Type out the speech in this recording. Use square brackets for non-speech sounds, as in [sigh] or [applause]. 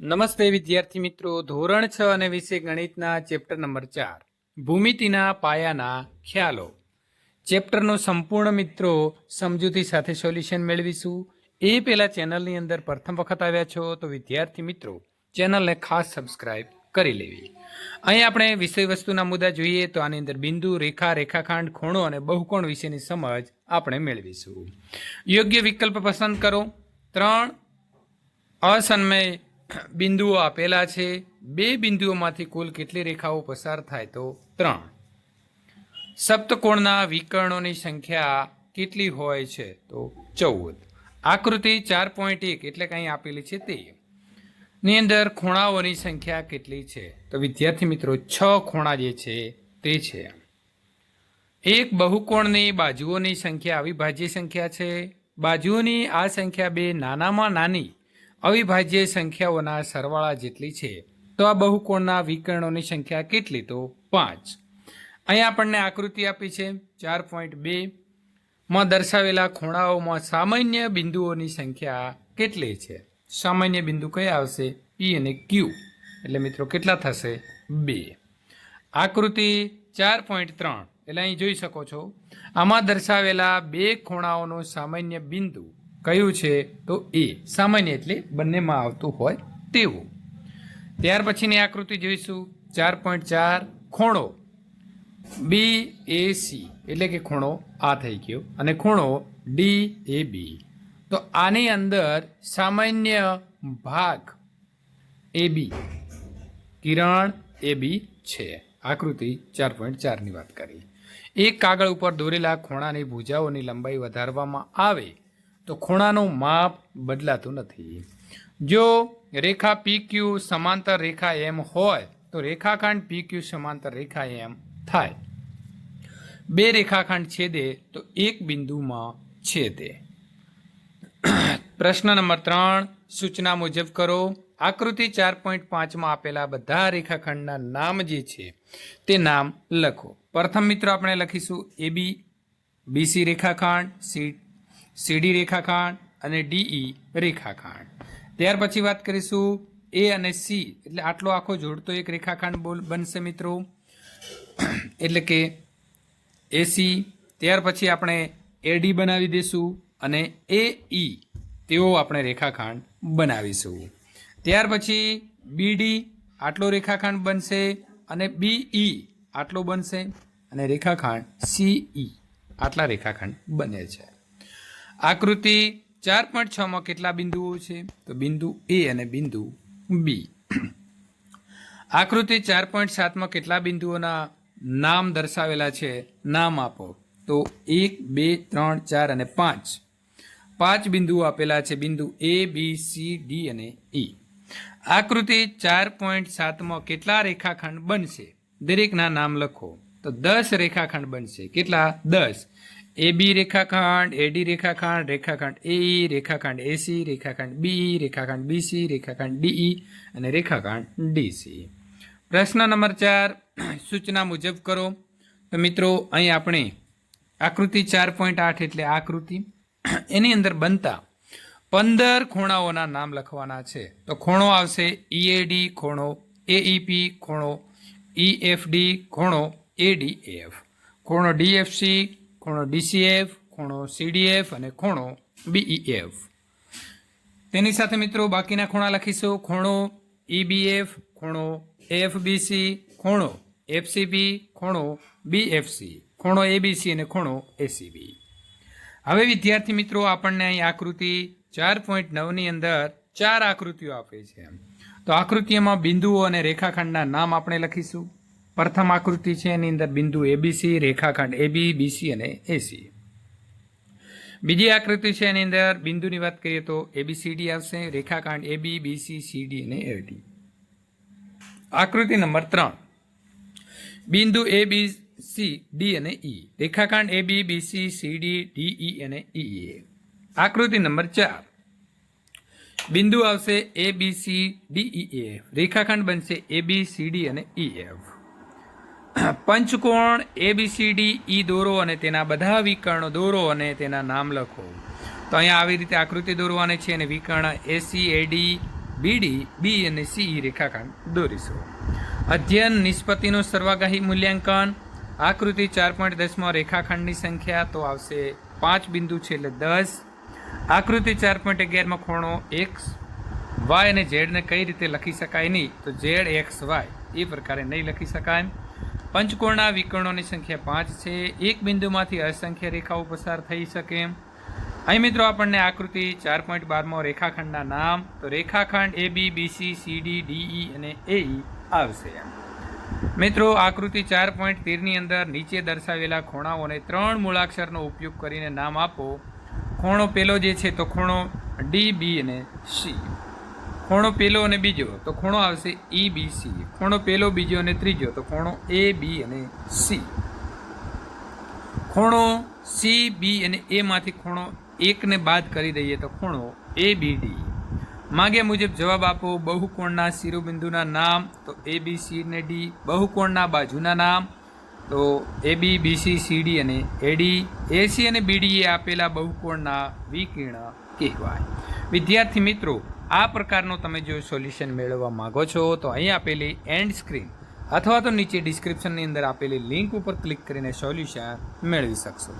નમસ્તે વિદ્યાર્થી મિત્રો. ધોરણ છ અને વિશે ગણિતના ચેપ્ટર નંબર ચાર. ભૂમિતિના પાયાના ખ્યાલો. ચેપ્ટરનો સંપૂર્ણ મિત્રો સમજૂતી સાથે સોલ્યુશન મેળવીશું. એ પહેલાં ચેનલની અંદર પ્રથમ વખત આવ્યા છો તો વિદ્યાર્થી મિત્રો, ચેનલને ખાસ સબસ્ક્રાઇબ કરી લેવી. અહીં આપણે વિષય વસ્તુના મુદ્દા જોઈએ તો આની અંદર બિંદુ, રેખા, રેખાખંડ, ખૂણો અને બહુકોણ વિશેની સમજ આપણે મેળવીશું. યોગ્ય વિકલ્પ પસંદ કરો. ત્રણ અસન્મય [clears throat] બિંદુઓ આપેલા છે. બે બિંદુઓમાંથી કુલ કેટલી રેખાઓ પસાર થાય તો? ત્રણ. સપ્તકોણના વિકર્ણોની સંખ્યા કેટલી હોય છે તો? ચૌદ. આકૃતિ ચાર પોઈન્ટ એક એટલે કંઈ આપેલી છે તે. ની અંદર ખૂણાઓની સંખ્યા કેટલી છે? તો વિદ્યાર્થી મિત્રો, છ ખૂણા જે છે તે છે. એક બહુકોણની બાજુઓની સંખ્યા અવિભાજ્ય સંખ્યા છે. બાજુઓની આ સંખ્યા બે નાનામાં નાની અવિભાજ્ય સંખ્યાઓના સરવાળા જેટલી છે, તો આ બહુકોણના વિકર્ણોની સંખ્યા કેટલી? તો પાંચ. અહીં આપણને આકૃતિ આપી છે, ચાર પોઈન્ટ બે. માં દર્શાવેલા ખૂણાઓમાં સામાન્ય બિંદુઓની સંખ્યા કેટલી છે? સામાન્ય બિંદુ કયા આવશે? પી અને ક્યુ એટલે મિત્રો, કેટલા થશે? બે. આકૃતિ ચાર પોઈન્ટ ત્રણ. એટલે અહીં જોઈ શકો છો, આમાં દર્શાવેલા બે ખૂણાઓનો સામાન્ય બિંદુ કયું છે? તો એ. સામાન્ય એટલે બંનેમાં આવતું હોય તેવું. ત્યાર પછીની આકૃતિ જોઈશું. ચાર પોઈન્ટ ચાર ખૂણો. બી એ સી એટલે કે ખૂણો આ થઈ ગયો અને ખૂણો ડી એ બી તો આની અંદર સામાન્ય ભાગ એ બી કિરણ એ બી છે. આકૃતિ ચાર પોઈન્ટ ચારની વાત કરી. એક કાગળ ઉપર દોરેલા ખૂણાની ભુજાઓની લંબાઈ વધારવામાં આવે તો ખૂણાનું માપ બદલાતું નથી. જો રેખા પી ક્યુ સમાંતર રેખા એમ હોય, તો રેખાખંડ પી ક્યુ સમાંતર રેખા એમ થાય. બે રેખાખંડ છેદે, તો એક બિંદુમાં છેદે. પ્રશ્ન નંબર ત્રણ, સૂચના મુજબ કરો. આકૃતિ ચાર પોઈન્ટ પાંચમાં આપેલા બધા રેખાખંડના નામ જે છે, તે નામ લખો. પ્રથમ મિત્રો આપણે લખીશું એ બી બીસી રેખાખંડ સી સીડી રેખાખંડ અને ડીઈ રેખાખંડ. ત્યાર પછી વાત કરીશું એ અને સી. એટલે આટલો આખો જોડતો એક રેખાખંડ બોલ બનશે મિત્રો. એટલે કે એસી. ત્યાર પછી આપણે એડી બનાવી દઈશું અને એ ઈ તેવો આપણે રેખાખંડ બનાવીશું. ત્યાર પછી બીડી આટલો રેખાખંડ બનશે અને બીઈ આટલો બનશે અને રેખાખંડ સીઈ આટલા રેખાખંડ બને છે. આકૃતિ ચાર પોઈન્ટ છમાં કેટલા બિંદુઓ છે? તો બિંદુ એ અને બિંદુ બી આકૃતિ ચાર પોઈન્ટ સાતમાં કેટલા બિંદુઓના નામ દર્શાવેલા છે? નામ આપો. તો એક, બે, ત્રણ, ચાર અને પાંચ. પાંચ બિંદુઓ આપેલા છે. બિંદુ એ બી સી ડી અને ઈ આકૃતિ ચાર પોઈન્ટ સાતમાં કેટલા રેખાખંડ બનશે? દરેકના નામ લખો. તો દસ રેખાખંડ બનશે. કેટલા? દસ. એ બી રેખાખંડ એડી રેખાખંડ રેખાખંડ એ રેખાખંડ એસી રેખાખંડ બી રેખાખંડ બીસી રેખાખંડ ડીઈ અને રેખાખંડ ડીસી પ્રશ્ન નંબર ચાર, સૂચના મુજબ કરો. તો મિત્રો, અહીં આપણે આકૃતિ ચાર પોઈન્ટ આઠ એટલે આકૃતિ. એની અંદર બનતા પંદર ખૂણાઓના નામ લખવાના છે. તો ખૂણો આવશે ઈએડી ખૂણો એઈપી ખૂણો ઈએફડી ખૂણો એડીએફ ખૂણો ડીએફસી ખૂણો ડીસીએફ ખૂણો સીડીએફ અને ખૂણો બીઈએફ તેની સાથે મિત્રો બાકીના ખૂણા લખીશું. ખૂણો ઈબીએફ ખૂણો એફબીસી ખૂણો એફસીબી ખૂણો બીએફસી ખૂણો એબીસી અને ખૂણો એસીબી હવે વિદ્યાર્થી મિત્રો, આપણને અહીં આકૃતિ ચાર પોઈન્ટ નવની અંદર ચાર આકૃતિઓ આપે છે. તો આકૃતિઓમાં બિંદુઓ અને રેખાખંડના નામ આપણે લખીશું. પ્રથમ આકૃતિ છે, એની અંદર બિંદુ એબીસી, રેખાખંડ એબી બીસી અને એસી. બીજી આકૃતિ છે, એની અંદર બિંદુની વાત કરીએ તો એબીસીડી આવશે, રેખાખંડ એબી બીસી સીડી અને એડી. આકૃતિ નંબર ત્રણ. બિંદુ એ બી સી ડી અને ઈ. રેખાખંડ A B B C C D E અને ઈ એ આકૃતિ નંબર ચાર. બિંદુ આવશે A B C D E F રેખાખંડ બનશે એ બી સી ડી અને ઈ એફ પંચકોણ એ બી સી ડી ઈ દોરો અને તેના બધા વિકર્ણો દોરો અને તેના નામ લખો. તો અહીંયા આવી રીતે આકૃતિ દોરવાની છે અને વિકર્ણ એસી એડી બીડી બી અને સી રેખાખંડ દોરીશું. અધ્યયન નિષ્પત્તિનું સર્વાગાહી મૂલ્યાંકન. આકૃતિ ચાર પોઈન્ટ દસમાં રેખાખંડની સંખ્યા, તો આવશે પાંચ બિંદુ છે એટલે દસ. આકૃતિ ચાર પોઈન્ટ અગિયારમાં ખૂણો એક્સ વાય અને ઝેડને કઈ રીતે લખી શકાય નહીં? તો ઝેડ એક્સ વાય એ પ્રકારે નહીં લખી શકાય. પંચકોણના વિકર્ણોની સંખ્યા પાંચ છે. એક બિંદુમાંથી અસંખ્ય રેખાઓ પસાર થઈ શકે. અહીં મિત્રો આપણને આકૃતિ ચાર પોઈન્ટ બારમાં રેખાખંડના નામ. તો રેખાખંડ A B BC CD DE અને એ આવશે. મિત્રો, આકૃતિ ચાર પોઈન્ટ તેરની અંદર નીચે દર્શાવેલા ખૂણાઓને ત્રણ મૂળાક્ષરનો ઉપયોગ કરીને નામ આપો. ખૂણો પેલો જે છે તો ખૂણો ડી બી અને સી ખૂણો પેલો અને બીજો, તો ખૂણો આવશે ઈ બી સી ખૂણો પેલો, બીજો અને ત્રીજો, તો ખૂણો એ બી અને સી ખૂણો સી બી અને એ માંથી ખૂણો એકને બાદ કરી દઈએ તો ખૂણો એ બી ડી માગ્યા મુજબ જવાબ આપો, બહુકોણના શિરોબિંદુના નામ, તો એ બી સી અને ડી બહુકોણના બાજુના નામ, તો એ બી બીસી સીડી અને એડી એસી અને બીડીએ આપેલા બહુકોણના વિકર્ણ કહેવાય. વિદ્યાર્થી મિત્રો આ પ્રકારનો તમે જો સોલ્યુશન મેળવવા માંગો છો, તો અહીં આપેલી એન્ડ સ્ક્રીન અથવા તો નીચે ડિસ્ક્રિપ્શનની અંદર આપેલી લિંક ઉપર ક્લિક કરીને સોલ્યુશન મેળવી શકશો.